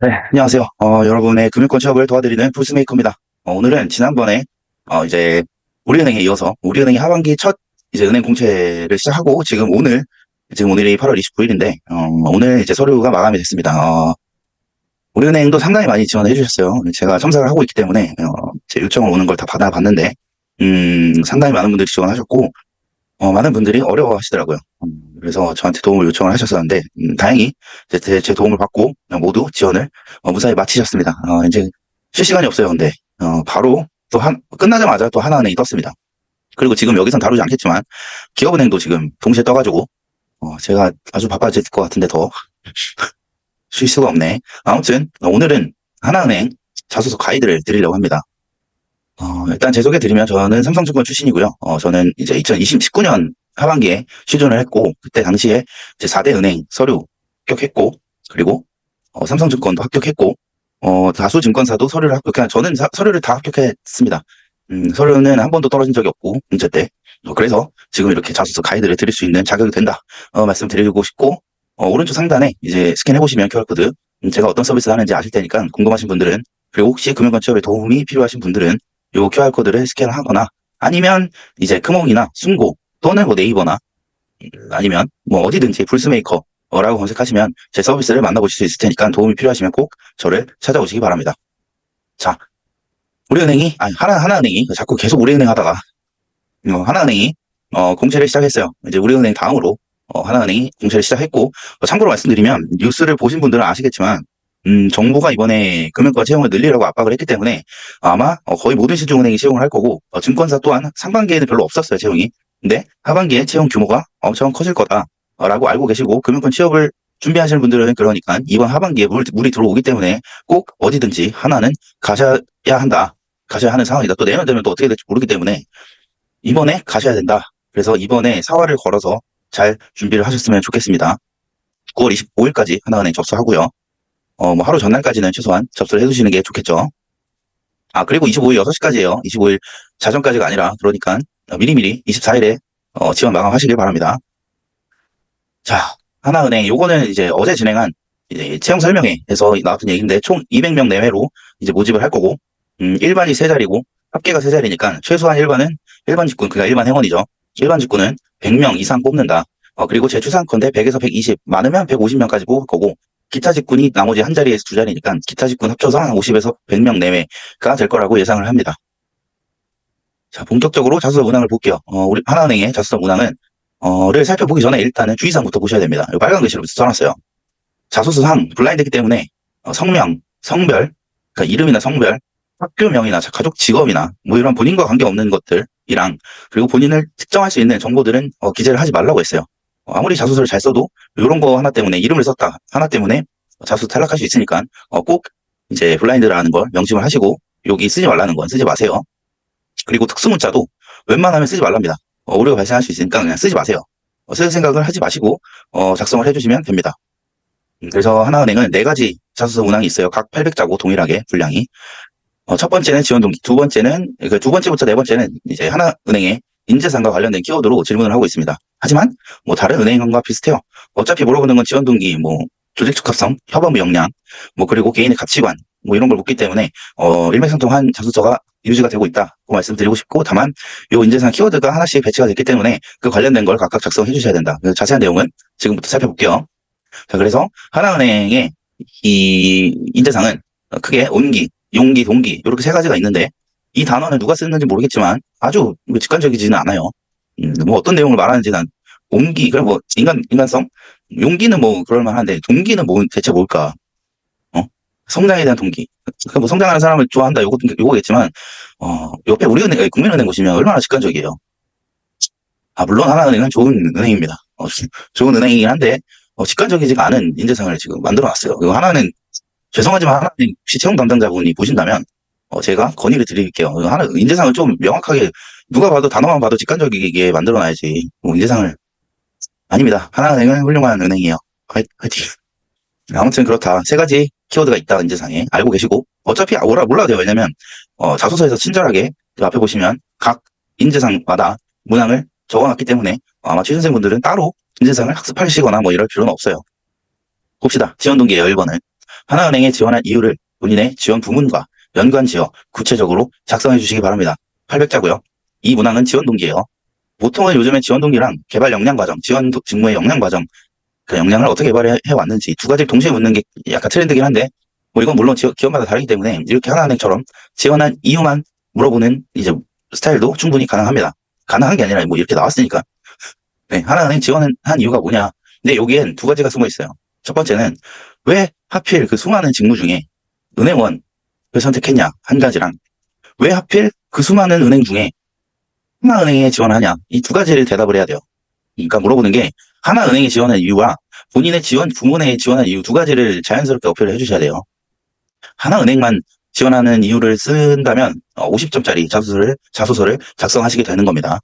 네, 안녕하세요. 어, 여러분의 금융권 취업을 도와드리는 풀스메이커입니다. 어, 오늘은 지난번에 어, 이제 우리은행에 이어서 우리은행이 하반기 첫 이제 은행 공채를 시작하고 지금 오늘 지금 오늘이 8월 29일인데 오늘 이제 서류가 마감이 됐습니다. 어, 우리은행도 상당히 많이 지원해 주셨어요. 제가 첨삭을 하고 있기 때문에 어, 제 요청을 오는 걸 다 받아봤는데 음, 상당히 많은 분들이 지원하셨고 어, 많은 분들이 어려워하시더라고요. 음, 그래서 저한테 도움을 요청을 하셨었는데 음, 다행히 이제 제, 제 도움을 받고 모두 지원을 어, 무사히 마치셨습니다. 어, 이제 쉴 시간이 없어요. 근데 어, 바로 또 한, 끝나자마자 또 하나은행이 떴습니다. 그리고 지금 여기선 다루지 않겠지만 기업은행도 지금 동시에 떠가지고 어, 제가 아주 바빠질 것 같은데 더 쉴 수가 없네. 아무튼 오늘은 하나은행 자소서 가이드를 드리려고 합니다. 어, 일단 제 소개 드리면 저는 삼성증권 출신이고요. 어, 저는 이제 2019년 하반기에 시전을 했고 그때 당시에 이제 4대 은행 서류 합격했고 그리고 어, 삼성증권도 합격했고 어, 다수 증권사도 서류를 합격해 저는 사, 서류를 다 합격했습니다. 음, 서류는 한 번도 떨어진 적이 없고 문제 때 어, 그래서 지금 이렇게 자소서 가이드를 드릴 수 있는 자격이 된다 어, 말씀드리고 싶고 어, 오른쪽 상단에 이제 스캔해 보시면 QR코드 음, 제가 어떤 서비스 하는지 아실 테니까 궁금하신 분들은 그리고 혹시 금융권 취업에 도움이 필요하신 분들은 요 QR코드를 스캔하거나 아니면 이제 크몽이나 순고 또는 뭐 네이버나 아니면 뭐 어디든지 불스메이커라고 검색하시면 제 서비스를 만나보실 수 있을 테니까 도움이 필요하시면 꼭 저를 찾아오시기 바랍니다. 자, 우리은행이 아니 하나 하나은행이 자꾸 계속 우리은행 하다가 어, 하나은행이 어, 공채를 시작했어요. 이제 우리은행 다음으로 어, 하나은행이 공채를 시작했고 어, 참고로 말씀드리면 뉴스를 보신 분들은 아시겠지만 음, 정부가 이번에 금융권 채용을 늘리라고 압박을 했기 때문에 아마 어, 거의 모든 시중은행이 채용을 할 거고 어, 증권사 또한 상반기에는 별로 없었어요 채용이. 근데 하반기에 채용 규모가 엄청 커질 거다라고 알고 계시고 금융권 취업을 준비하시는 분들은 그러니까 이번 하반기에 물, 물이 들어오기 때문에 꼭 어디든지 하나는 가셔야 한다. 가셔야 하는 상황이다. 또 내년 되면 또 어떻게 될지 모르기 때문에 이번에 가셔야 된다. 그래서 이번에 사활을 걸어서 잘 준비를 하셨으면 좋겠습니다. 9월 25일까지 하나은행 접수하고요. 어, 뭐 하루 전날까지는 최소한 접수를 해두시는 게 좋겠죠. 아, 그리고 25일 6시까지예요. 25일 자정까지가 아니라 그러니까 미리미리 24일에 어, 지원 마감하시길 바랍니다. 자, 하나은행 요거는 이제 어제 진행한 이제 채용 설명회에서 나왔던 얘기인데 총 200명 내외로 이제 모집을 할 거고 음, 일반이 세 자리고 합계가 세 자리니까 최소한 일반은 일반 직군 그러니까 일반 회원이죠. 일반 직군은 100명 이상 뽑는다. 어, 그리고 제 추상컨대 100에서 120 많으면 150명까지 뽑을 거고 기타 직군이 나머지 한 자리에서 두 자리니까 기타 직군 합쳐서 한 50에서 100명 내외가 될 거라고 예상을 합니다. 자, 본격적으로 자소서 문항을 볼게요. 어, 우리 하나은행의 자소서 문항은 어를 살펴보기 전에 일단은 주의사항부터 보셔야 됩니다. 빨간 글씨로 써놨어요. 자소서상 블라인드이기 때문에 어, 성명, 성별, 그러니까 이름이나 성별, 학교명이나 가족 직업이나 뭐 이런 본인과 관계없는 것들이랑 그리고 본인을 특정할 수 있는 정보들은 어, 기재를 하지 말라고 했어요. 어, 아무리 자소서를 잘 써도 이런 거 하나 때문에 이름을 썼다 하나 때문에 자소서 탈락할 수 있으니까 어, 꼭 이제 블라인드라는 걸 명심을 하시고 여기 쓰지 말라는 건 쓰지 마세요. 그리고 특수문자도 웬만하면 쓰지 말랍니다. 어, 오류가 발생할 수 있으니까 그냥 쓰지 마세요. 어, 쓸 생각을 하지 마시고 어, 작성을 해주시면 됩니다. 음, 그래서 하나은행은 네 가지 자소서 문항이 있어요. 각 800자고 동일하게 분량이. 어, 첫 번째는 지원 동기, 두 번째는 그 두 번째부터 네 번째는 이제 하나은행의 인재상과 관련된 키워드로 질문을 하고 있습니다. 하지만 뭐 다른 은행과 비슷해요. 어차피 물어보는 건 지원 동기, 뭐 조직 적합성, 협업무 역량, 뭐 그리고 개인의 가치관, 뭐 이런 걸 묻기 때문에 어, 일맥상통한 자소서가 유지가 되고 있다고 말씀드리고 싶고 다만 요 인재상 키워드가 하나씩 배치가 됐기 때문에 그 관련된 걸 각각 작성해 주셔야 된다. 그래서 자세한 내용은 지금부터 살펴볼게요. 자 그래서 하나은행의 이 인재상은 크게 온기, 용기, 동기 이렇게 세 가지가 있는데 이 단어는 누가 쓰는지 모르겠지만 아주 직관적이지는 않아요. 음, 뭐 어떤 내용을 말하는지 난 온기, 그럼 뭐 인간 인간성, 용기는 뭐 그럴 만한데 동기는 뭐 대체 뭘까? 어? 성장에 대한 동기. 그러니까 뭐 성장하는 사람을 좋아한다 요거 요거겠지만 어 옆에 우리은행 국민은행 보시면 얼마나 직관적이에요. 아 물론 하나은행은 좋은 은행입니다. 어, 좋은 은행이긴 한데 어, 직관적이지가 않은 인재상을 지금 만들어놨어요. 그리고 하나는 죄송하지만 하나는 채용 담당자분이 보신다면 어, 제가 건의를 드릴게요. 하나 인재상을 좀 명확하게 누가 봐도 단어만 봐도 직관적이게 만들어놔야지. 뭐 인재상을 아닙니다. 하나은행은 훌륭한 은행이에요. 화이팅. 아무튼 그렇다. 세 가지 키워드가 있다 인재상에 알고 계시고 어차피 몰라 몰라도 돼요. 왜냐면 어, 자소서에서 친절하게 앞에 보시면 각 인재상마다 문항을 적어놨기 때문에 아마 취준생분들은 따로 인재상을 학습하시거나 뭐 이럴 필요는 없어요. 봅시다. 지원 동기예요. 1번은 하나은행에 지원한 이유를 본인의 지원 부문과 연관 지어 구체적으로 작성해 주시기 바랍니다. 800자고요. 이 문항은 지원 동기예요. 보통은 요즘에 지원 동기랑 개발 역량 과정, 지원 도- 직무의 역량 과정, 그 역량을 어떻게 개발해 왔는지 두 가지를 동시에 묻는 게 약간 트렌드긴 한데 뭐 이건 물론 지원, 기업마다 다르기 때문에 이렇게 하나은행처럼 지원한 이유만 물어보는 이제 스타일도 충분히 가능합니다. 가능한 게 아니라 뭐 이렇게 나왔으니까. 네, 하나은행 지원한 이유가 뭐냐. 근데 여기엔 두 가지가 숨어 있어요. 첫 번째는 왜 하필 그 수많은 직무 중에 은행원을 선택했냐 한 가지랑 왜 하필 그 수많은 은행 중에 하나은행에 지원하냐 이 두 가지를 대답을 해야 돼요. 그러니까 물어보는 게 하나은행에 지원한 이유와 본인의 지원 부문에 지원한 이유 두 가지를 자연스럽게 어필을 해주셔야 돼요. 하나은행만 지원하는 이유를 쓴다면 50점짜리 자소서를 자소서를 작성하시게 되는 겁니다.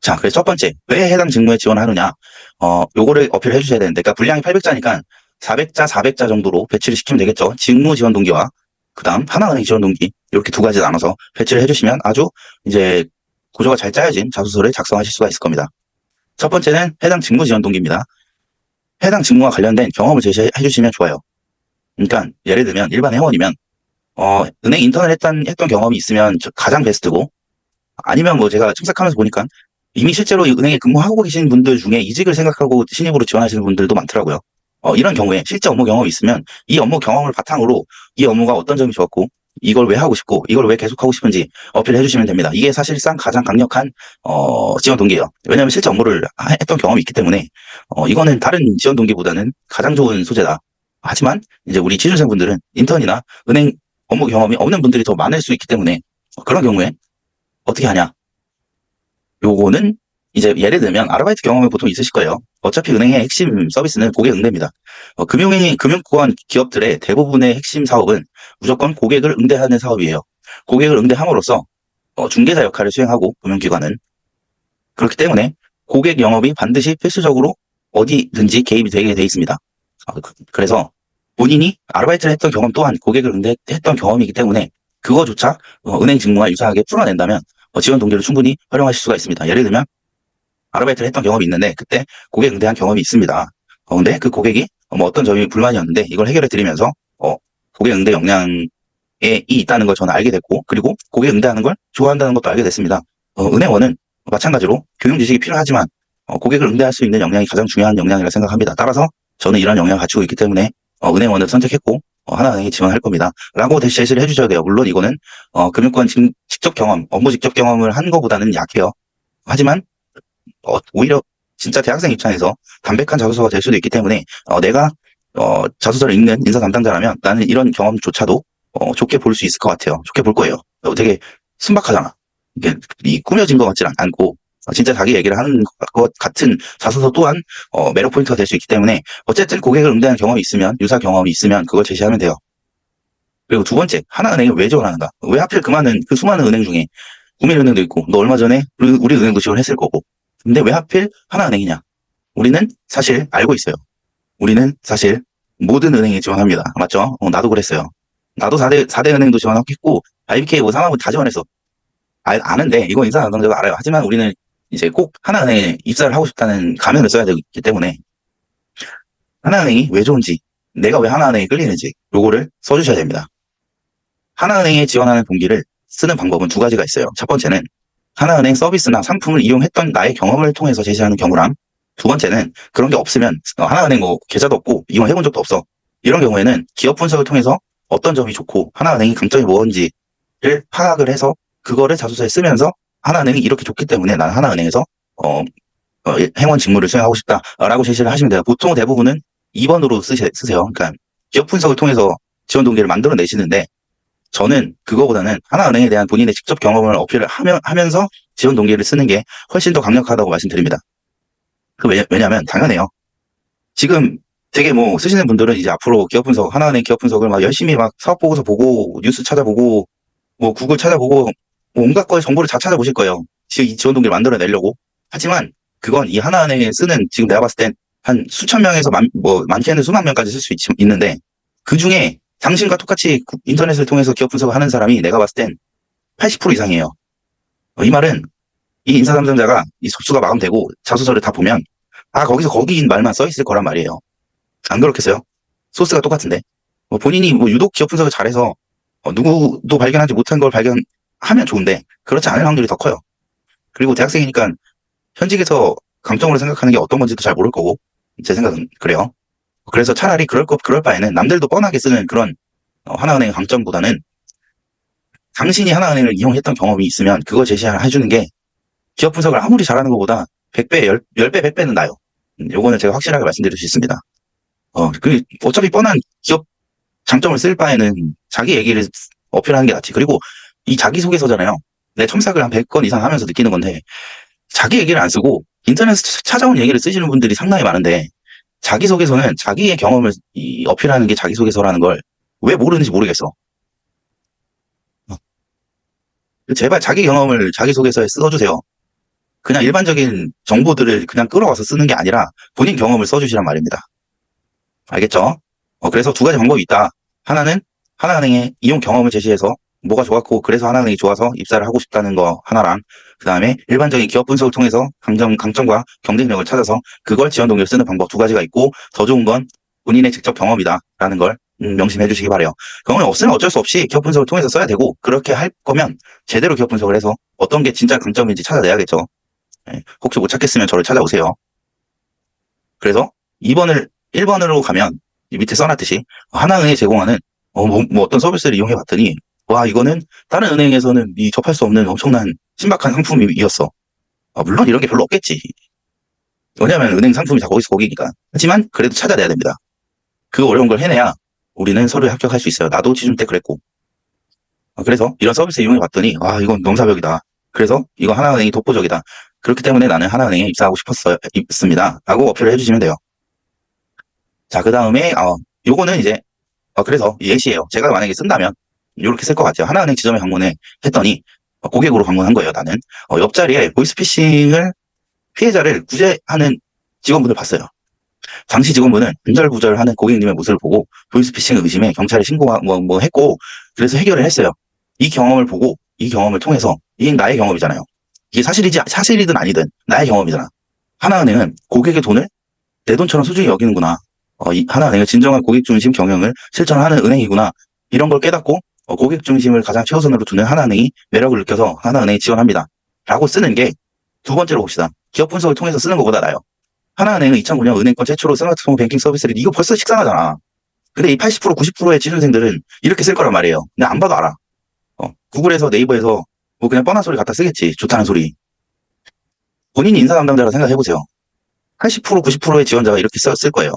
자, 그래서 첫 번째 왜 해당 직무에 지원하느냐 어 요거를 어필해 주셔야 되는데 그러니까 분량이 800자니까 400자 400자 정도로 배치를 시키면 되겠죠. 직무 지원 동기와 그 다음 하나은행 지원 동기 이렇게 두 가지 나눠서 배치를 해주시면 아주 이제 구조가 잘 짜여진 자소서를 작성하실 수가 있을 겁니다. 첫 번째는 해당 직무 지원 동기입니다. 해당 직무와 관련된 경험을 제시해 주시면 좋아요. 그러니까 예를 들면 일반 회원이면 어, 은행 인턴을 했던 했던 경험이 있으면 저- 가장 베스트고 아니면 뭐 제가 참석하면서 보니까 이미 실제로 이 은행에 근무하고 계신 분들 중에 이직을 생각하고 신입으로 지원하시는 분들도 많더라고요. 어, 이런 경우에 실제 업무 경험이 있으면 이 업무 경험을 바탕으로 이 업무가 어떤 점이 좋았고 이걸 왜 하고 싶고 이걸 왜 계속 하고 싶은지 어필해 주시면 됩니다. 이게 사실상 가장 강력한 어, 지원 동기예요. 왜냐하면 실제 업무를 하- 했던 경험이 있기 때문에 어, 이거는 다른 지원 동기보다는 가장 좋은 소재다. 하지만 이제 우리 취준생 분들은 인턴이나 은행 업무 경험이 없는 분들이 더 많을 수 있기 때문에 어, 그런 경우에 어떻게 하냐? 요거는 이제 예를 들면 아르바이트 경험이 보통 있으실 거예요. 어차피 은행의 핵심 서비스는 고객 응대입니다. 어, 금융행 금융권 기업들의 대부분의 핵심 사업은 무조건 고객을 응대하는 사업이에요. 고객을 응대함으로써 어, 중개자 역할을 수행하고 금융기관은 그렇기 때문에 고객 영업이 반드시 필수적으로 어디든지 개입이 되게 돼 있습니다. 어, 그- 그래서 본인이 아르바이트를 했던 경험 또한 고객을 응대했던 경험이기 때문에 그거조차 어, 은행 직무와 유사하게 풀어낸다면 어, 지원 동기를 충분히 활용하실 수가 있습니다. 예를 들면 아르바이트를 했던 경험이 있는데 그때 고객 응대한 경험이 있습니다. 어, 근데 그 고객이 어, 뭐 어떤 점이 불만이었는데 이걸 해결해 드리면서 어, 고객 응대 역량에 이 있다는 걸 저는 알게 됐고 그리고 고객 응대하는 걸 좋아한다는 것도 알게 됐습니다. 어, 은행원은 마찬가지로 교육 지식이 필요하지만 어, 고객을 응대할 수 있는 역량이 가장 중요한 역량이라 생각합니다. 따라서 저는 이런 역량을 갖추고 있기 때문에 어, 은행원을 선택했고 어, 하나은행에 지원할 겁니다. 라고 대시 제시를 해주셔야 돼요. 물론 이거는 어, 금융권 직- 직접 경험, 업무 직접 경험을 한 것보다는 약해요. 하지만 어, 오히려 진짜 대학생 입장에서 담백한 자소서가 될 수도 있기 때문에 어, 내가 어, 자소서를 읽는 인사 담당자라면 나는 이런 경험조차도 어, 좋게 볼 수 있을 것 같아요. 좋게 볼 거예요. 어, 되게 순박하잖아. 이게 이 꾸며진 것 같지 않고 어, 진짜 자기 얘기를 하는 것 같은 자소서 또한 어, 매력 포인트가 될 수 있기 때문에 어쨌든 고객을 응대한 경험이 있으면 유사 경험이 있으면 그걸 제시하면 돼요. 그리고 두 번째 하나은행에 왜 지원하는가? 왜 하필 그 많은 그 수많은 은행 중에 국민은행도 있고 너 얼마 전에 우리, 우리 은행도 지원했을 거고 근데 왜 하필 하나은행이냐? 우리는 사실 알고 있어요. 우리는 사실 모든 은행에 지원합니다. 맞죠? 어, 나도 그랬어요. 나도 4대, 4대 은행도 지원했고, IBK 뭐 상하부 다 지원했어. 아, 아는데, 이거 인사 담당자도 알아요. 하지만 우리는 이제 꼭 하나은행에 입사를 하고 싶다는 가면을 써야 되기 때문에, 하나은행이 왜 좋은지, 내가 왜 하나은행에 끌리는지, 요거를 써주셔야 됩니다. 하나은행에 지원하는 동기를 쓰는 방법은 두 가지가 있어요. 첫 번째는 하나은행 서비스나 상품을 이용했던 나의 경험을 통해서 제시하는 경우랑 두 번째는 그런 게 없으면 어, 하나은행 뭐 계좌도 없고 이용해본 적도 없어. 이런 경우에는 기업 분석을 통해서 어떤 점이 좋고 하나은행이 강점이 무엇인지를 파악을 해서 그거를 자소서에 쓰면서 하나은행이 이렇게 좋기 때문에 나는 하나은행에서 어, 어, 행원 직무를 수행하고 싶다라고 제시를 하시면 돼요. 보통 대부분은 2번으로 쓰세, 쓰세요. 그러니까 기업 분석을 통해서 지원 동기를 만들어 내시는데 저는 그거보다는 하나은행에 대한 본인의 직접 경험을 어필을 하면, 하면서 지원 동기를 쓰는 게 훨씬 더 강력하다고 말씀드립니다. 그 왜, 왜냐면 당연해요. 지금 되게 뭐 쓰시는 분들은 이제 앞으로 기업 분석, 하나은행 기업 분석을 막 열심히 막 사업 보고서 보고 뉴스 찾아보고 뭐 구글 찾아보고 뭐 온갖 거에 정보를 다 찾아보실 거예요. 지- 이 지원 동기를 만들어 내려고. 하지만 그건 이 하나은행에 쓰는 지금 내가 봤을 땐 한 수천 명에서 만, 뭐 많게는 수만 명까지 쓸 수 있는데 그 중에 당신과 똑같이 구- 인터넷을 통해서 기업 분석을 하는 사람이 내가 봤을 땐 80% 이상이에요. 어, 이 말은 이 인사 담당자가 이 접수가 마감되고 자소서를 다 보면 아 거기서 거기인 말만 써 있을 거란 말이에요. 안 그렇겠어요? 소스가 똑같은데. 뭐 본인이 뭐 유독 기업 분석을 잘해서 어, 누구도 발견하지 못한 걸 발견하면 좋은데 그렇지 않을 확률이 더 커요. 그리고 대학생이니까 현직에서 강점으로 생각하는 게 어떤 건지도 잘 모를 거고 제 생각은 그래요. 그래서 차라리 그럴 것 그럴 바에는 남들도 뻔하게 쓰는 그런 어, 하나은행의 강점보다는 당신이 하나은행을 이용했던 경험이 있으면 그거 제시해 주는 게 기업 분석을 아무리 잘하는 것보다 100배, 10, 10배, 100배는 나요. 음, 요거는 제가 확실하게 말씀드릴 수 있습니다. 어, 그, 어차피 뻔한 기업 장점을 쓸 바에는 자기 얘기를 어필하는 게 낫지. 그리고 이 자기소개서잖아요. 내 첨삭을 한 100건 이상 하면서 느끼는 건데, 자기 얘기를 안 쓰고 인터넷에서 찾아온 얘기를 쓰시는 분들이 상당히 많은데, 자기소개서는 자기의 경험을 이 어필하는 게 자기소개서라는 걸 왜 모르는지 모르겠어. 어. 제발 자기 경험을 자기소개서에 써주세요. 그냥 일반적인 정보들을 그냥 끌어와서 쓰는 게 아니라 본인 경험을 써주시란 말입니다. 알겠죠? 어, 그래서 두 가지 방법이 있다. 하나는 하나은행의 이용 경험을 제시해서 뭐가 좋았고 그래서 하나은행이 좋아서 입사를 하고 싶다는 거 하나랑 그 다음에 일반적인 기업 분석을 통해서 강점, 강점과 경쟁력을 찾아서 그걸 지원 동기를 쓰는 방법 두 가지가 있고 더 좋은 건 본인의 직접 경험이다라는 걸 음, 명심해 주시기 바래요. 경험이 없으면 어쩔 수 없이 기업 분석을 통해서 써야 되고 그렇게 할 거면 제대로 기업 분석을 해서 어떤 게 진짜 강점인지 찾아내야겠죠. 예, 혹시 못 찾겠으면 저를 찾아오세요. 그래서 2번을 1번으로 가면 이 밑에 써놨듯이 하나은행이 제공하는 어, 뭐, 뭐 어떤 서비스를 이용해 봤더니 와 이거는 다른 은행에서는 이 접할 수 없는 엄청난 신박한 상품이었어. 아, 물론 이런 게 별로 없겠지. 왜냐하면 은행 상품이 다 거기서 거기니까. 하지만 그래도 찾아내야 됩니다. 그 어려운 걸 해내야 우리는 서류에 합격할 수 있어요. 나도 취준 때 그랬고. 아, 그래서 이런 서비스 이용해 봤더니 아 이건 명사벽이다. 그래서 이거 하나은행이 독보적이다. 그렇기 때문에 나는 하나은행에 입사하고 싶었어요. 있습니다. 라고 어필을 해주시면 돼요. 자, 그 다음에, 어, 요거는 이제, 어, 그래서 예시예요. 제가 만약에 쓴다면, 요렇게 쓸 것 같아요. 하나은행 지점에 방문해 했더니, 어, 고객으로 방문한 거예요, 나는. 어, 옆자리에 보이스피싱을, 피해자를 구제하는 직원분을 봤어요. 당시 직원분은 안절부절하는 고객님의 모습을 보고 보이스피싱을 의심해 경찰에 신고 뭐, 뭐 했고 그래서 해결을 했어요. 이 경험을 보고 이 경험을 통해서 이게 나의 경험이잖아요. 이게 사실이지 사실이든 아니든 나의 경험이잖아. 하나은행은 고객의 돈을 내 돈처럼 소중히 여기는구나. 어, 이 하나은행은 진정한 고객 중심 경영을 실천하는 은행이구나. 이런 걸 깨닫고 어, 고객 중심을 가장 최우선으로 두는 하나은행이 매력을 느껴서 하나은행에 지원합니다. 라고 쓰는 게 두 번째로 봅시다. 기업 분석을 통해서 쓰는 것보다 나아요. 하나은행은 2009년 은행권 최초로 스마트폰 뱅킹 서비스를 이거 벌써 식상하잖아. 근데 이 80% 90%의 취준생들은 이렇게 쓸 거란 말이에요. 근데 안 봐도 알아. 어, 구글에서 네이버에서 뭐 그냥 뻔한 소리 갖다 쓰겠지. 좋다는 소리. 본인이 인사 담당자라 생각해 보세요. 80% 90%의 지원자가 이렇게 써, 쓸 거예요.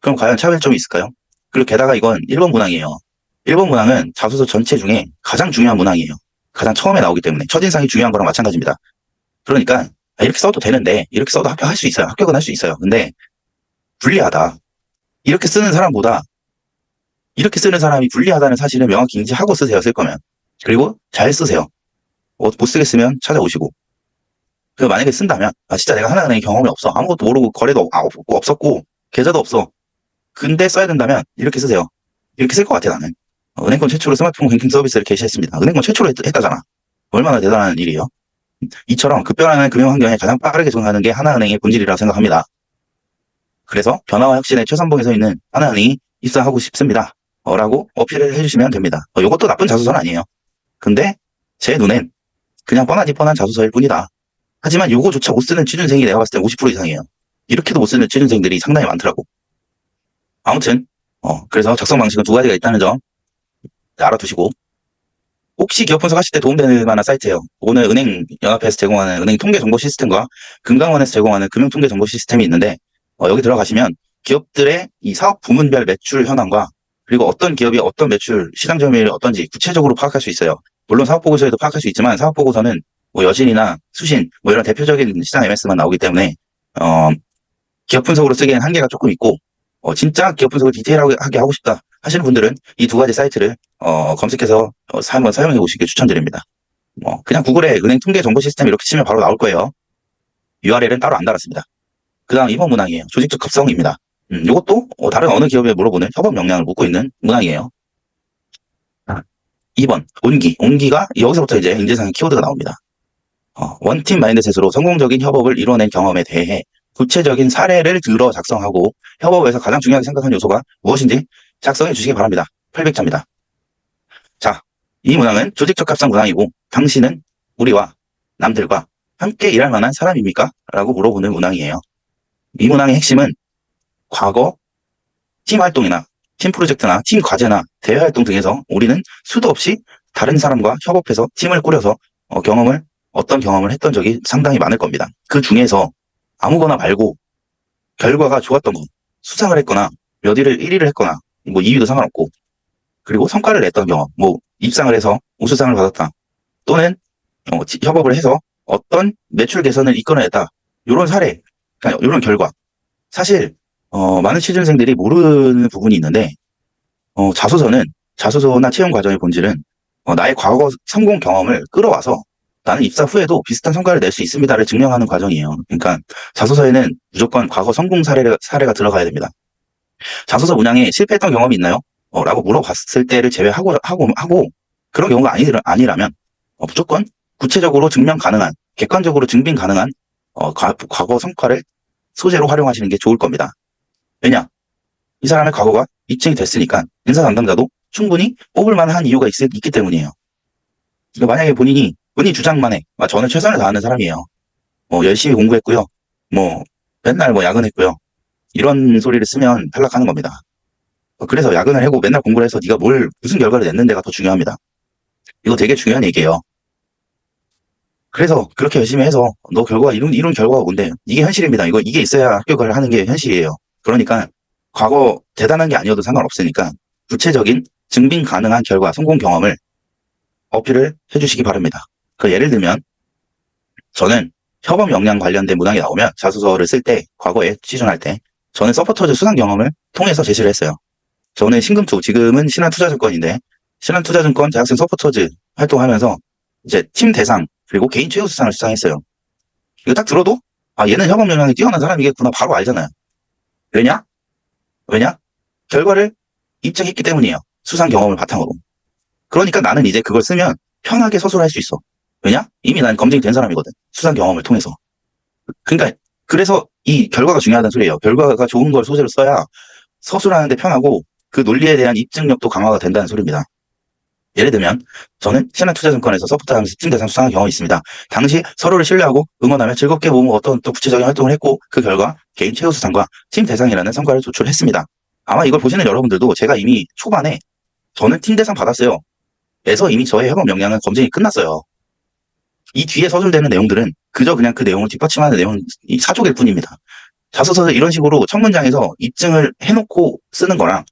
그럼 과연 차별점이 있을까요? 그리고 게다가 이건 1번 문항이에요. 1번 문항은 자소서 전체 중에 가장 중요한 문항이에요. 가장 처음에 나오기 때문에 첫인상이 중요한 거랑 마찬가지입니다. 그러니까 아, 이렇게 써도 되는데 이렇게 써도 합격할 수 있어요. 합격은 할 수 있어요. 근데 불리하다. 이렇게 쓰는 사람보다 이렇게 쓰는 사람이 불리하다는 사실을 명확히 인지하고 쓰세요. 쓸 거면. 그리고 잘 쓰세요. 어, 못 쓰겠으면 찾아오시고. 그 만약에 쓴다면 아 진짜 내가 하나은행 경험이 없어. 아무것도 모르고 거래도 아, 없고 없었고 계좌도 없어. 근데 써야 된다면 이렇게 쓰세요. 이렇게 쓸 것 같아 나는. 어, 은행권 최초로 스마트폰 뱅킹 서비스를 개시했습니다. 은행권 최초로 했, 했다잖아. 얼마나 대단한 일이에요. 이처럼 급변하는 금융 환경에 가장 빠르게 적응하는 게 하나은행의 본질이라고 생각합니다. 그래서 변화와 혁신의 최선봉에 서 있는 하나은행이 입사하고 싶습니다. 어, 라고 어필을 해주시면 됩니다. 어, 이것도 나쁜 자소서는 아니에요. 근데 제 눈엔 그냥 뻔하디 뻔한 자소서일 뿐이다. 하지만 요거조차 못 쓰는 취준생이 내가 봤을 때 50% 이상이에요. 이렇게도 못 쓰는 취준생들이 상당히 많더라고. 아무튼 어, 그래서 작성 방식은 두 가지가 있다는 점 알아두시고 혹시 기업 분석하실 때 도움되는 만한 사이트예요. 오늘 은행 연합회에서 제공하는 은행 통계 정보 시스템과 금강원에서 제공하는 금융 통계 정보 시스템이 있는데 어, 여기 들어가시면 기업들의 이 사업 부문별 매출 현황과 그리고 어떤 기업이 어떤 매출 시장 점유율이 어떤지 구체적으로 파악할 수 있어요. 물론 사업 보고서에도 파악할 수 있지만 사업 보고서는 뭐 여신이나 수신 뭐 이런 대표적인 시장 MS만 나오기 때문에 어, 기업 분석으로 쓰기에는 한계가 조금 있고 어, 진짜 기업 분석을 디테일하게 하고 싶다 하시는 분들은 이 두 가지 사이트를 어, 검색해서 어, 한번 사용해 보시길 추천드립니다. 뭐 그냥 구글에 은행 통계 정보 시스템 이렇게 치면 바로 나올 거예요. URL은 따로 안 달았습니다. 그 다음 2번 문항이에요. 조직적 합성입니다. 음, 이것도 어, 다른 어느 기업에 물어보는 협업 역량을 묻고 있는 문항이에요. 2번 온기. 온기가 여기서부터 이제 인재상의 키워드가 나옵니다. 어, 원팀 마인드셋으로 성공적인 협업을 이뤄낸 경험에 대해 구체적인 사례를 들어 작성하고 협업에서 가장 중요하게 생각하는 요소가 무엇인지 작성해 주시기 바랍니다. 800자입니다. 자, 이 문항은 조직적합성 문항이고 당신은 우리와 남들과 함께 일할 만한 사람입니까? 라고 물어보는 문항이에요. 이 문항의 핵심은 과거 팀 활동이나 팀 프로젝트나 팀 과제나 대회 활동 등에서 우리는 수도 없이 다른 사람과 협업해서 팀을 꾸려서 어, 경험을 어떤 경험을 했던 적이 상당히 많을 겁니다. 그 중에서 아무거나 말고 결과가 좋았던 거, 수상을 했거나 몇 위를 1위를 했거나 뭐 2위도 상관없고 그리고 성과를 냈던 경험, 뭐 입상을 해서 우수상을 받았다 또는 어, 지- 협업을 해서 어떤 매출 개선을 이끌어냈다 이런 사례, 이런 결과. 사실 어, 많은 취준생들이 모르는 부분이 있는데 어, 자소서는 자소서나 채용 과정의 본질은 어, 나의 과거 성공 경험을 끌어와서 나는 입사 후에도 비슷한 성과를 낼 수 있습니다를 증명하는 과정이에요. 그러니까 자소서에는 무조건 과거 성공 사례가, 사례가 들어가야 됩니다. 자소서 문항에 실패했던 경험이 있나요? 어, 라고 물어봤을 때를 제외하고, 하고, 하고, 그런 경우가 아니, 아니라면, 어, 무조건 구체적으로 증명 가능한, 객관적으로 증빙 가능한, 어, 과, 과거 성과를 소재로 활용하시는 게 좋을 겁니다. 왜냐? 이 사람의 과거가 입증이 됐으니까 인사 담당자도 충분히 뽑을 만한 이유가 있, 있기 때문이에요. 그러니까 만약에 본인이 본인 주장만에 아, 저는 최선을 다하는 사람이에요. 뭐 열심히 공부했고요. 뭐 맨날 뭐 야근했고요. 이런 소리를 쓰면 탈락하는 겁니다. 어, 그래서 야근을 하고 맨날 공부를 해서 네가 뭘 무슨 결과를 냈는데가 더 중요합니다. 이거 되게 중요한 얘기예요. 그래서 그렇게 열심히 해서 너 결과 이런 이런 결과가 뭔데 이게 현실입니다. 이거 이게 있어야 합격을 하는 게 현실이에요. 그러니까 과거 대단한 게 아니어도 상관없으니까 구체적인 증빙 가능한 결과 성공 경험을 어필을 해주시기 바랍니다. 그 예를 들면 저는 협업 역량 관련된 문항이 나오면 자소서를 쓸 때 과거에 취준할 때 저는 서포터즈 수상 경험을 통해서 제시를 했어요. 저는 신금투 지금은 신한투자증권인데 신한투자증권 대학생 서포터즈 활동하면서 이제 팀 대상 그리고 개인 최우 수상을 수상했어요. 이거 딱 들어도 아 얘는 협업 역량이 뛰어난 사람이겠구나 바로 알잖아요. 왜냐? 왜냐? 결과를 입증했기 때문이에요. 수상 경험을 바탕으로. 그러니까 나는 이제 그걸 쓰면 편하게 서술할 수 있어. 왜냐? 이미 난 검증이 된 사람이거든. 수상 경험을 통해서. 그러니까 그래서 이 결과가 중요하다는 소리예요. 결과가 좋은 걸 소재로 써야 서술하는데 편하고 그 논리에 대한 입증력도 강화가 된다는 소리입니다. 예를 들면 저는 신한투자증권에서 서포트하면서 팀 대상 수상한 경험이 있습니다. 당시 서로를 신뢰하고 응원하며 즐겁게 모으고 어떤 또 구체적인 활동을 했고 그 결과 개인 최우 수상과 팀 대상이라는 성과를 도출했습니다. 아마 이걸 보시는 여러분들도 제가 이미 초반에 저는 팀 대상 받았어요. 에서 이미 저의 협업 역량은 검증이 끝났어요. 이 뒤에 서술되는 내용들은 그저 그냥 그 내용을 뒷받침하는 내용, 이 사족일 뿐입니다. 자소서를 이런 식으로 첫 문장에서 입증을 해놓고 쓰는 거랑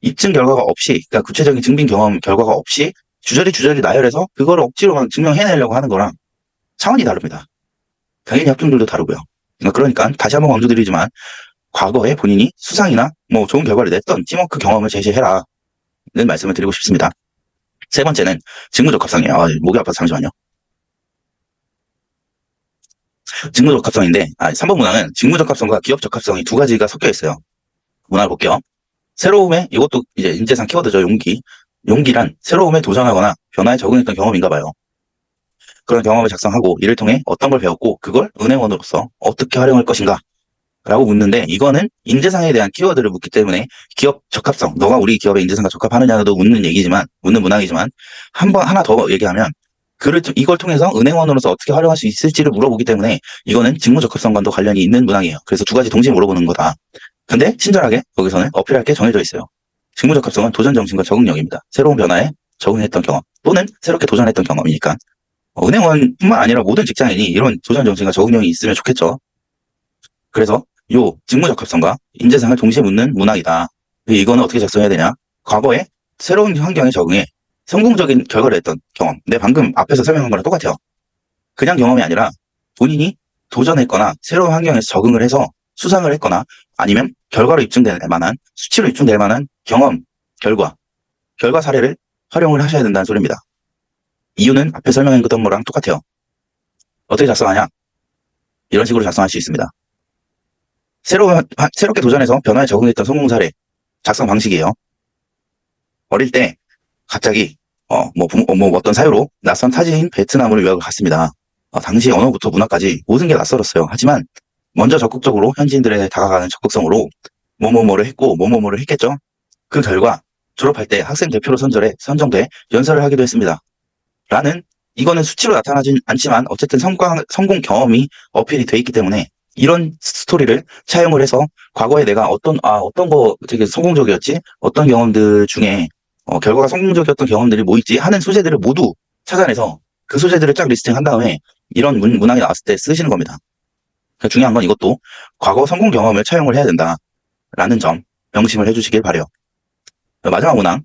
입증 결과가 없이, 그러니까 구체적인 증빙 경험 결과가 없이 주저리 주저리 나열해서 그거를 억지로 막 증명해내려고 하는 거랑 차원이 다릅니다. 당연히 학종들도 다르고요. 그러니까 다시 한번 강조드리지만 과거에 본인이 수상이나 뭐 좋은 결과를 냈던 팀워크 경험을 제시해라. 는 말씀을 드리고 싶습니다. 세 번째는 직무적합성이에요. 아, 목이 아파서 잠시만요. 직무적합성인데, 아, 3번 문항은 직무적합성과 기업적합성이 두 가지가 섞여 있어요. 문항을 볼게요. 새로움에, 이것도 이제 인재상 키워드죠, 용기. 용기란 새로움에 도전하거나 변화에 적응했던 경험인가 봐요. 그런 경험을 작성하고 이를 통해 어떤 걸 배웠고 그걸 은행원으로서 어떻게 활용할 것인가 라고 묻는데 이거는 인재상에 대한 키워드를 묻기 때문에 기업 적합성, 너가 우리 기업의 인재상과 적합하느냐도 묻는 얘기지만 묻는 문항이지만 한 번 하나 더 얘기하면 그를 좀- 이걸 통해서 은행원으로서 어떻게 활용할 수 있을지를 물어보기 때문에 이거는 직무 적합성과도 관련이 있는 문항이에요. 그래서 두 가지 동시에 물어보는 거다. 근데 친절하게 거기서는 어필할 게 정해져 있어요. 직무 적합성은 도전 정신과 적응력입니다. 새로운 변화에 적응했던 경험 또는 새롭게 도전했던 경험이니까 어, 은행원뿐만 아니라 모든 직장인이 이런 도전 정신과 적응력이 있으면 좋겠죠. 그래서 요 직무 적합성과 인재상을 동시에 묻는 문항이다. 이거는 어떻게 작성해야 되냐? 과거에 새로운 환경에 적응해 성공적인 결과를 냈던 경험. 내 방금 앞에서 설명한 거랑 똑같아요. 그냥 경험이 아니라 본인이 도전했거나 새로운 환경에서 적응을 해서 수상을 했거나 아니면 결과로 입증될 만한 수치로 입증될 만한 경험, 결과, 결과 사례를 활용을 하셔야 된다는 소리입니다. 이유는 앞에 설명했던 거랑 똑같아요. 어떻게 작성하냐? 이런 식으로 작성할 수 있습니다. 새로, 하- 새롭게 도전해서 변화에 적응했던 성공 사례, 작성 방식이에요. 어릴 때 갑자기 어, 뭐, 부모- 어, 뭐 어떤 사유로 낯선 타지인 베트남으로 유학을 갔습니다. 어, 당시 언어부터 문화까지 모든 게 낯설었어요. 하지만 먼저 적극적으로 현지인들에 다가가는 적극성으로 뭐뭐뭐를 했고 뭐뭐뭐를 했겠죠. 그 결과 졸업할 때 학생 대표로 선절해 선정돼 연설을 하기도 했습니다. 라는 이거는 수치로 나타나진 않지만 어쨌든 성과, 성공 경험이 어필이 돼 있기 때문에 이런 스토리를 차용을 해서 과거에 내가 어떤 아 어떤 거 되게 성공적이었지 어떤 경험들 중에 어, 결과가 성공적이었던 경험들이 뭐 있지 하는 소재들을 모두 찾아내서 그 소재들을 쫙 리스팅한 다음에 이런 문, 문항이 나왔을 때 쓰시는 겁니다. 그러니까 중요한 건 이것도 과거 성공 경험을 차용을 해야 된다라는 점 명심을 해주시길 바래요. 마지막 문항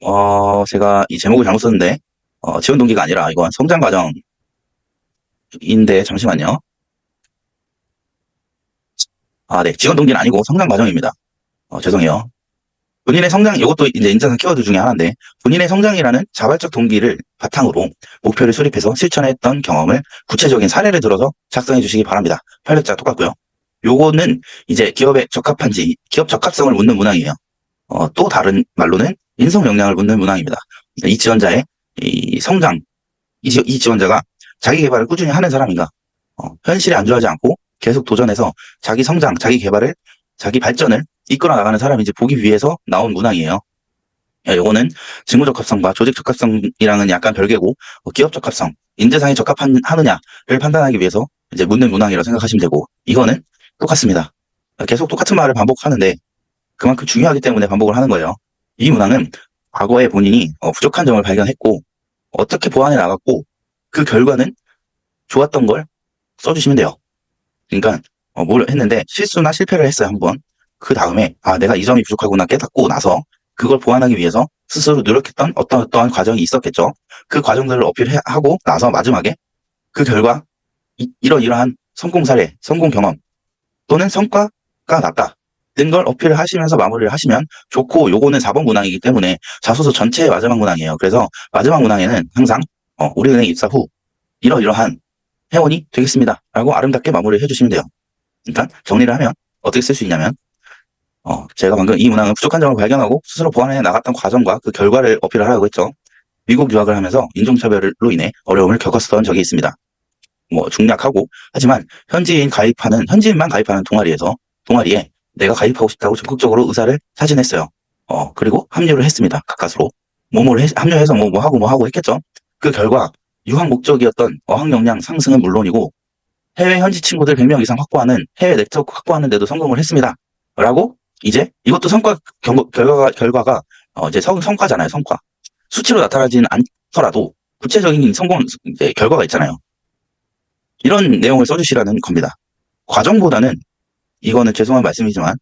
어, 제가 이 제목을 잘못 썼는데, 어, 지원 동기가 아니라 이건 성장 과정인데, 잠시만요. 아, 네. 지원 동기는 아니고 성장 과정입니다. 어, 죄송해요. 본인의 성장, 이것도 이제 인자상 키워드 중에 하나인데, 본인의 성장이라는 자발적 동기를 바탕으로 목표를 수립해서 실천했던 경험을 구체적인 사례를 들어서 작성해 주시기 바랍니다. 활력자 똑같고요. 요거는 이제 기업에 적합한지, 기업 적합성을 묻는 문항이에요. 어, 또 다른 말로는 인성 역량을 묻는 문항입니다. 이 지원자의 이 성장, 이, 지, 이 지원자가 자기 개발을 꾸준히 하는 사람인가, 어, 현실에 안주하지 않고 계속 도전해서 자기 성장, 자기 개발을, 자기 발전을 이끌어 나가는 사람인지 보기 위해서 나온 문항이에요. 야, 요거는 직무 적 합성과 조직 적 합성이랑은 약간 별개고 어, 기업 적 합성, 인재상에 적합하느냐를 판단하기 위해서 이제 묻는 문항이라고 생각하시면 되고 이거는 똑같습니다. 계속 똑같은 말을 반복하는데 그만큼 중요하기 때문에 반복을 하는 거예요. 이 문항은 과거에 본인이 어, 부족한 점을 발견했고 어떻게 보완해 나갔고 그 결과는 좋았던 걸 써주시면 돼요. 그러니까 어, 뭘 했는데 실수나 실패를 했어요 한번. 그 다음에 아 내가 이 점이 부족하구나 깨닫고 나서 그걸 보완하기 위해서 스스로 노력했던 어떤 어떠한 과정이 있었겠죠. 그 과정들을 어필하고 나서 마지막에 그 결과 이, 이러이러한 성공 사례, 성공 경험 또는 성과가 났다. 된걸 어필을 하시면서 마무리를 하시면 좋고 요거는 4번 문항이기 때문에 자소서 전체의 마지막 문항이에요. 그래서 마지막 문항에는 항상 어, 우리은행 입사 후 이러이러한 회원이 되겠습니다. 라고 아름답게 마무리를 해주시면 돼요. 일단 정리를 하면 어떻게 쓸 수 있냐면 어, 제가 방금 이 문항은 부족한 점을 발견하고 스스로 보완해 나갔던 과정과 그 결과를 어필하라고 했죠. 미국 유학을 하면서 인종차별로 인해 어려움을 겪었던 적이 있습니다. 뭐 중략하고 하지만 현지인 가입하는 현지인만 가입하는 동아리에서 동아리에 내가 가입하고 싶다고 적극적으로 의사를 타진했어요. 어, 그리고 합류를 했습니다. 가까스로. 뭐뭐를 했- 합류해서 뭐, 뭐 하고 뭐 하고 했겠죠. 그 결과 유학 목적이었던 어학 역량 상승은 물론이고 해외 현지 친구들 100명 이상 확보하는 해외 네트워크 확보하는 데도 성공을 했습니다. 라고 이제 이것도 성과 경, 결과가 결과가 어, 이제 성, 성과잖아요. 성과. 수치로 나타나지는 않더라도 구체적인 성공 이제 결과가 있잖아요. 이런 내용을 써주시라는 겁니다. 과정보다는 이거는 죄송한 말씀이지만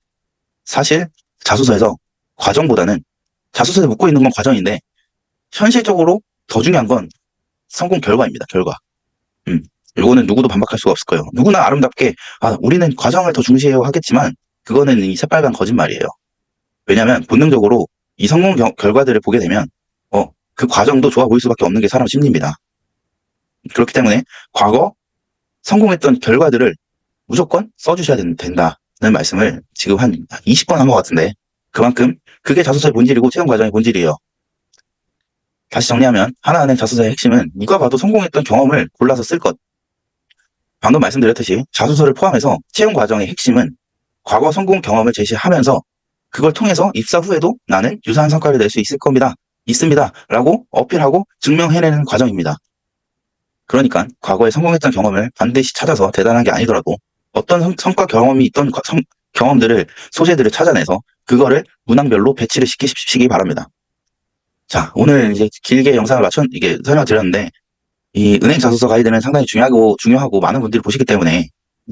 사실 자소서에서 과정보다는 자소서에 묻고 있는 건 과정인데 현실적으로 더 중요한 건 성공 결과입니다. 결과. 음. 이거는 누구도 반박할 수가 없을 거예요. 누구나 아름답게 아 우리는 과정을 더 중시해요 하겠지만 그거는 이 새빨간 거짓말이에요. 왜냐하면 본능적으로 이 성공 겨- 결과들을 보게 되면 어 그 과정도 좋아 보일 수밖에 없는 게 사람 심리입니다. 그렇기 때문에 과거 성공했던 결과들을 무조건 써주셔야 된- 된다는 말씀을 지금 한 20번 한 것 같은데 그만큼 그게 자소서의 본질이고 채용 과정의 본질이에요. 다시 정리하면 하나은행 자소서의 핵심은 누가 봐도 성공했던 경험을 골라서 쓸 것. 방금 말씀드렸듯이 자소서를 포함해서 채용 과정의 핵심은 과거 성공 경험을 제시하면서 그걸 통해서 입사 후에도 나는 유사한 성과를 낼 수 있을 겁니다. 있습니다. 라고 어필하고 증명해내는 과정입니다. 그러니까 과거에 성공했던 경험을 반드시 찾아서 대단한 게 아니더라도 어떤 성, 성과 경험이 있던 과- 성- 경험들을 소재들을 찾아내서 그거를 문항별로 배치를 시키시기 바랍니다. 자, 오늘 이제 길게 영상을 마쳤 이게 설명드렸는데 이 은행 자소서 가이드는 상당히 중요하고 중요하고 많은 분들이 보시기 때문에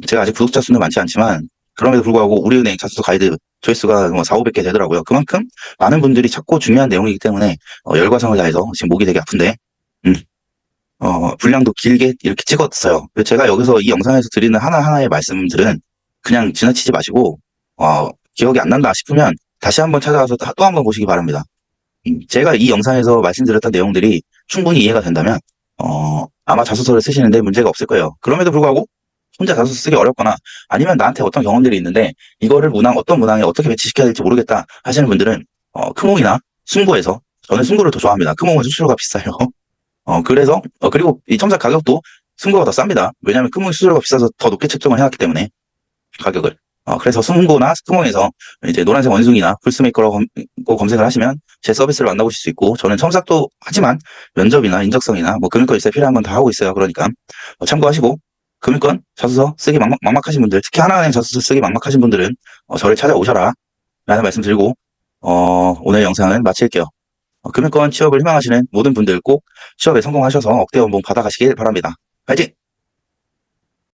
제가 아직 구독자 수는 많지 않지만 그럼에도 불구하고 우리 은행 자소서 가이드 조회수가 뭐 4, 500개 되더라고요. 그만큼 많은 분들이 찾고 중요한 내용이기 때문에 어, 열과성을 다해서 지금 목이 되게 아픈데 음, 어, 분량도 길게 이렇게 찍었어요. 제가 여기서 이 영상에서 드리는 하나하나의 말씀들은 그냥 지나치지 마시고 어, 기억이 안 난다 싶으면 다시 한번 찾아와서 또 한번 보시기 바랍니다. 음, 제가 이 영상에서 말씀드렸던 내용들이 충분히 이해가 된다면 어, 아마 자소서를 쓰시는데 문제가 없을 거예요. 그럼에도 불구하고 혼자 자소서 쓰기 어렵거나 아니면 나한테 어떤 경험들이 있는데 이거를 문항 어떤 문항에 어떻게 배치시켜야 될지 모르겠다 하시는 분들은 어, 크몽이나 승부에서 저는 승부를 더 좋아합니다. 크몽은 수수료가 비싸요. 어, 그래서 어, 그리고 이 첨삭 가격도 승부가 더 쌉니다. 왜냐하면 크몽이 수수료가 비싸서 더 높게 책정을 해놨기 때문에 가격을 어, 그래서 숨고나 스크몬에서 이제 노란색 원숭이나 풀스메이커라고 검- 검색을 하시면 제 서비스를 만나보실 수 있고 저는 첨삭도 하지만 면접이나 인적성이나 뭐 금융권 일세 필요한 건 다 하고 있어요. 그러니까 어, 참고하시고 금융권 자소서 쓰기 막막, 막막하신 분들 특히 하나은행 자소서 쓰기 막막하신 분들은 어, 저를 찾아오셔라 라는 말씀 드리고 어, 오늘 영상은 마칠게요. 어, 금융권 취업을 희망하시는 모든 분들 꼭 취업에 성공하셔서 억대 연봉 받아가시길 바랍니다. 파이팅!